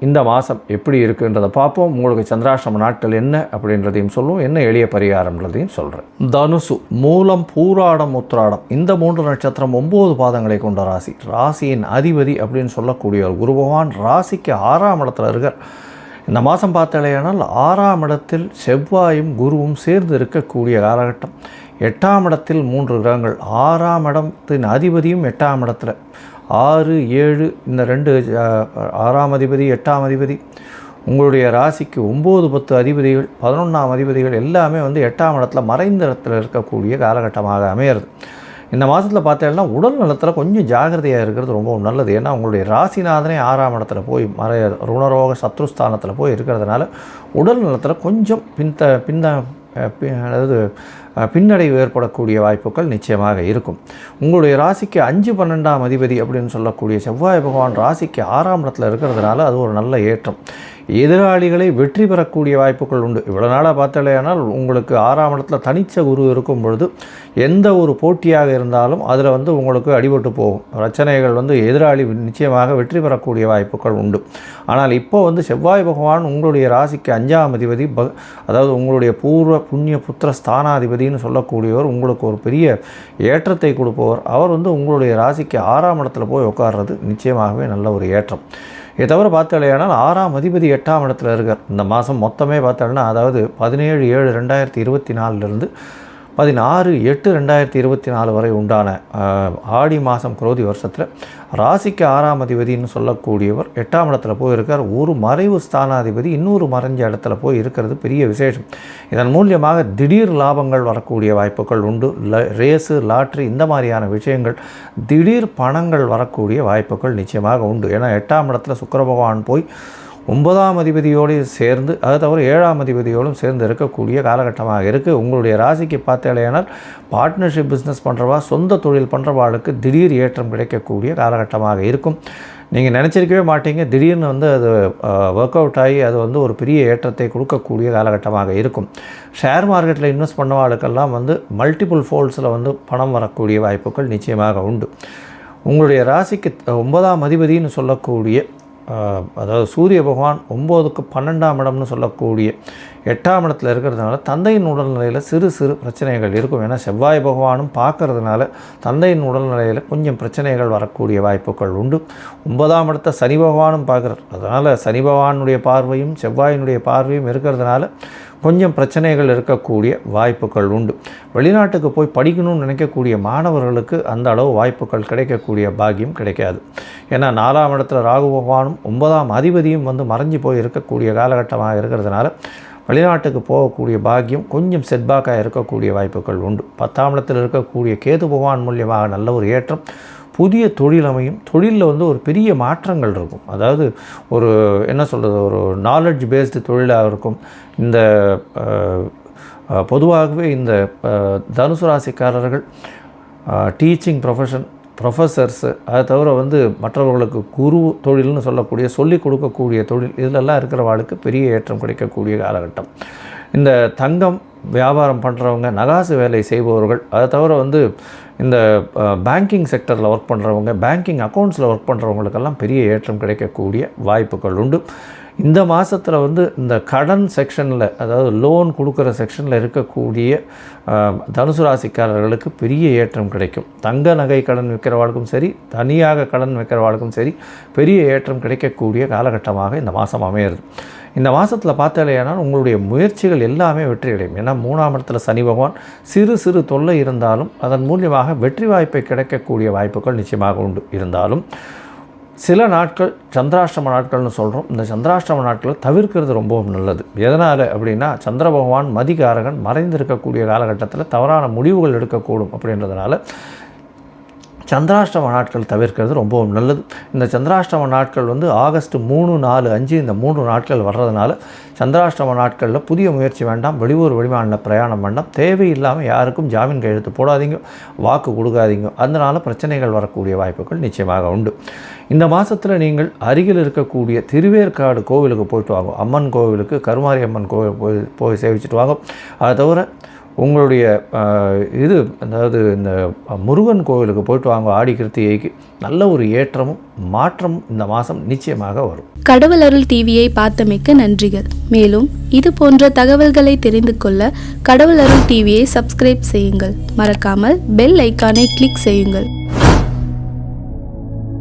இந்த மாதம் எப்படி இருக்குன்றதை பார்ப்போம். உங்களுக்கு சந்திராசிரம நாட்கள் என்ன அப்படின்றதையும் சொல்லுவோம். என்ன எளிய பரிகாரம்ன்றதையும் சொல்கிறேன் தனுசு மூலம் பூராடம் உத்திராடம். இந்த மூன்று நட்சத்திரம் ஒம்பது பாதங்களை கொண்ட ராசி. ராசியின் அதிபதி அப்படின்னு சொல்லக்கூடிய ஒரு குரு பகவான் ராசிக்கு ஆறாம் இடத்துல இருக்கார். இந்த மாதம் பார்த்தாலேயானால் ஆறாம் இடத்தில் செவ்வாயும் குருவும் சேர்ந்து இருக்கக்கூடிய காலகட்டம். எட்டாம் இடத்தில் மூன்று கிரகங்கள். ஆறாம் இடத்தின் அதிபதியும் எட்டாம் இடத்துல. ஆறு ஏழு இந்த ரெண்டு ஆறாம் அதிபதி எட்டாம் அதிபதி. உங்களுடைய ராசிக்கு ஒம்பது பத்து அதிபதிகள் பதினொன்றாம் அதிபதிகள் எல்லாமே வந்து எட்டாம் இடத்துல மறைந்த இடத்துல இருக்கக்கூடிய காலகட்டமாக அமையிறது. இந்த மாதத்தில் பார்த்தீங்கன்னா உடல் நலத்தில் கொஞ்சம் ஜாகிரதையாக இருக்கிறது ரொம்ப நல்லது. ஏன்னா உங்களுடைய ராசிநாதனே ஆறாம் இடத்துல போய் மறைய ருணரோக சத்ருஸ்தானத்தில் போய் இருக்கிறதுனால உடல் நலத்தில் கொஞ்சம் பின்த பின்ன அதாவது பின்னடைவு ஏற்படக்கூடிய வாய்ப்புகள் நிச்சயமாக இருக்கும். உங்களுடைய ராசிக்கு அஞ்சு பன்னெண்டாம் அதிபதி அப்படின்னு சொல்லக்கூடிய செவ்வாய் பகவான் ராசிக்கு ஆறாம் இடத்துல இருக்கிறதுனால அது ஒரு நல்ல ஏற்றம். எதிராளிகளை வெற்றி பெறக்கூடிய வாய்ப்புகள் உண்டு. இவ்வளோ நாளாக பார்த்தாலேயானால் உங்களுக்கு ஆறாம் இடத்துல தனிச்ச குரு இருக்கும் பொழுது எந்த ஒரு போட்டியாக இருந்தாலும் அதில் வந்து உங்களுக்கு அடிபட்டு போகும். பிரச்சனைகள் வந்து எதிராளி நிச்சயமாக வெற்றி பெறக்கூடிய வாய்ப்புகள் உண்டு. ஆனால் இப்போ வந்து செவ்வாய் பகவான் உங்களுடைய ராசிக்கு அஞ்சாம் அதிபதி ப அதாவது உங்களுடைய பூர்வ புண்ணிய புத்திர ஸ்தானாதிபதினு சொல்லக்கூடியவர் உங்களுக்கு ஒரு பெரிய ஏற்றத்தை கொடுப்பவர். அவர் வந்து உங்களுடைய ராசிக்கு ஆறாம் இடத்துல போய் உட்கார்றது நிச்சயமாகவே நல்ல ஒரு ஏற்றம். இதை தவிர பார்த்தாலேயானால் ஆறாம் அதிபதி எட்டாம் இடத்துல இருக்கார். இந்த மாதம் மொத்தமே பார்த்தாலும்னா அதாவது பதினேழு ஏழு ரெண்டாயிரத்தி இருபத்தி நாலுலேருந்து பதினாறு எட்டு ரெண்டாயிரத்தி இருபத்தி நாலு வரை உண்டான ஆடி மாதம் குரோதி வருஷத்தில் ராசிக்கு ஆறாம் அதிபதினு சொல்லக்கூடியவர் எட்டாம் இடத்துல போய் இருக்கார் ஒரு மறைவு ஸ்தானாதிபதி இன்னொரு மறைஞ்ச இடத்துல போய் இருக்கிறது பெரிய விசேஷம். இதன் மூலியமாக திடீர் லாபங்கள் வரக்கூடிய வாய்ப்புகள் உண்டு. ல ரேஸு லாட்ரி இந்த மாதிரியான விஷயங்கள் திடீர் பணங்கள் வரக்கூடிய வாய்ப்புகள் நிச்சயமாக உண்டு. ஏன்னா எட்டாம் இடத்துல சுக்கிர பகவான் போய் ஒன்பதாம் அதிபதியோடு சேர்ந்து அது தவிர ஏழாம் அதிபதியோடும் சேர்ந்து இருக்கக்கூடிய காலகட்டமாக இருக்குது உங்களுடைய ராசிக்கு பார்த்தேனால் பார்ட்னர்ஷிப் பிஸ்னஸ் பண்ணுறவா சொந்த தொழில் பண்ணுறவாளுக்கு திடீர் ஏற்றம் கிடைக்கக்கூடிய காலகட்டமாக இருக்கும். நீங்கள் நினச்சிருக்கவே மாட்டீங்க. திடீர்னு வந்து அது ஒர்க் அவுட் ஆகி அது வந்து ஒரு பெரிய ஏற்றத்தை கொடுக்கக்கூடிய காலகட்டமாக இருக்கும். ஷேர் மார்க்கெட்டில் இன்வெஸ்ட் பண்ணவாளுக்கெல்லாம் வந்து மல்டிபிள் ஃபோல்ஸில் வந்து பணம் வரக்கூடிய வாய்ப்புகள் நிச்சயமாக உண்டு. உங்களுடைய ராசிக்கு ஒன்பதாம் அதிபதினு சொல்லக்கூடிய அதாவது சூரிய பகவான் ஒம்போதுக்கு பன்னெண்டாம் இடம்னு சொல்லக்கூடிய எட்டாம் இடத்துல இருக்கிறதுனால தந்தையின் உடல்நிலையில் சிறு சிறு பிரச்சனைகள் இருக்கும். ஏன்னா செவ்வாய் பகவானும் பார்க்கறதுனால தந்தையின் உடல்நிலையில் கொஞ்சம் பிரச்சனைகள் வரக்கூடிய வாய்ப்புகள் உண்டு. ஒன்பதாம் இடத்த சனி பகவானும் பார்க்குறார். அதனால் சனி பகவானுடைய பார்வையும் செவ்வாயினுடைய பார்வையும் இருக்கிறதுனால கொஞ்சம் பிரச்சனைகள் இருக்கக்கூடிய வாய்ப்புகள் உண்டு. வெளிநாட்டுக்கு போய் படிக்கணும்னு நினைக்கக்கூடிய மாணவர்களுக்கு அந்த அளவு வாய்ப்புகள் கிடைக்கக்கூடிய பாக்கியம் கிடைக்காது. ஏன்னா நாலாம் இடத்துல ராகு பகவானும் ஒன்பதாம் அதிபதியும் வந்து மறைஞ்சு போய் இருக்கக்கூடிய காலகட்டமாக இருக்கிறதுனால வெளிநாட்டுக்கு போகக்கூடிய பாக்கியம் கொஞ்சம் செட்பாக்காக இருக்கக்கூடிய வாய்ப்புகள் உண்டு. பத்தாம் இடத்தில் இருக்கக்கூடிய கேது பகவான் மூலியமாக நல்ல ஒரு ஏற்றம் புதிய தொழில் அமையும் தொழிலில் வந்து ஒரு பெரிய மாற்றங்கள் இருக்கும். அதாவது ஒரு என்ன சொல்கிறது ஒரு நாலெட்ஜ் பேஸ்டு தொழிலாக இருக்கும். இந்த பொதுவாகவே இந்த தனுசு ராசிக்காரர்கள் டீச்சிங் ப்ரொஃபஷன் ப்ரொஃபஸர்ஸு அதை தவிர வந்து மற்றவர்களுக்கு குரு தொழில்னு சொல்லக்கூடிய சொல்லிக் கொடுக்கக்கூடிய தொழில் இதிலெல்லாம் இருக்கிறவாளுக்கு பெரிய ஏற்றம் கிடைக்கக்கூடிய காலகட்டம். இந்த தங்கம் வியாபாரம் பண்ணுறவங்க நகாசு வேலை செய்பவர்கள் அதை தவிர வந்து இந்த பேங்கிங் செக்டரில் ஒர்க் பண்ணுறவங்க பேங்கிங் அக்கௌண்ட்ஸில் ஒர்க் பண்ணுறவங்களுக்கெல்லாம் பெரிய ஏற்றம் கிடைக்கக்கூடிய வாய்ப்புகள் உண்டு. இந்த மாதத்தில் வந்து இந்த கடன் செக்ஷனில் அதாவது லோன் கொடுக்குற செக்ஷனில் இருக்கக்கூடிய தனுசு ராசிக்காரர்களுக்கு பெரிய ஏற்றம் கிடைக்கும். தங்க நகை கடன் விற்கிறவாளுக்கும் சரி தனியாக கடன் விற்கிறவாளுக்கும் சரி பெரிய ஏற்றம் கிடைக்கக்கூடிய காலகட்டமாக இந்த மாதம் அமையிறது. இந்த மாதத்தில் பார்த்தாலேயானால் உங்களுடைய முயற்சிகள் எல்லாமே வெற்றி அடையும் ஏன்னா மூணாம் இடத்துல சனி பகவான் சிறு சிறு தொல்லை இருந்தாலும் அதன் மூலியமாக வெற்றி வாய்ப்பை கிடைக்கக்கூடிய வாய்ப்புகள் நிச்சயமாக உண்டு. இருந்தாலும் சில நாட்கள் சந்திராஷ்டம நாட்கள்னு சொல்கிறோம் இந்த சந்திராஷ்டம நாட்களை தவிர்க்கிறது ரொம்பவும் நல்லது. எதனால் அப்படின்னா சந்திர பகவான் மதிகாரகன் மறைந்திருக்கக்கூடிய காலகட்டத்தில் தவறான முடிவுகள் எடுக்கக்கூடும் அப்படின்றதுனால சந்திராஷ்டம நாட்கள் தவிர்க்கிறது ரொம்பவும் நல்லது. இந்த சந்திராஷ்டம நாட்கள் வந்து ஆகஸ்ட் மூணு நாலு அஞ்சு இந்த மூன்று நாட்கள் வர்றதுனால சந்திராஷ்டம நாட்களில் புதிய முயற்சி வேண்டாம் வெளியூர் வெளிமாநில பிரயாணம் வேண்டாம் தேவையில்லாமல் யாருக்கும் ஜாமீன் கையெழுத்து போடாதீங்க வாக்கு கொடுக்காதீங்க. அதனால் பிரச்சனைகள் வரக்கூடிய வாய்ப்புகள் நிச்சயமாக உண்டு. இந்த மாதத்தில் நீங்கள் அருகில் இருக்கக்கூடிய திருவேற்காடு கோவிலுக்கு போயிட்டு வாங்க. அம்மன் கோவிலுக்கு கருமாரி அம்மன் கோவில் போய் போய் சேவிச்சுட்டு வாங்க. அதை தவிர உங்களுடைய இது அதாவது இந்த முருகன் கோவிலுக்கு போயிட்டு வாங்க ஆடி கிருத்திகைக்கு நல்ல ஒரு ஏற்றமும் மாற்றமும் இந்த மாதம் நிச்சயமாக வரும். கடவுள் அருள் டிவியை பார்த்தமைக்க நன்றிகள். மேலும் இது போன்ற தகவல்களை தெரிந்து கொள்ள கடவுள் அருள் டிவியை சப்ஸ்கிரைப் செய்யுங்கள். மறக்காமல் பெல் ஐக்கானை கிளிக் செய்யுங்கள்.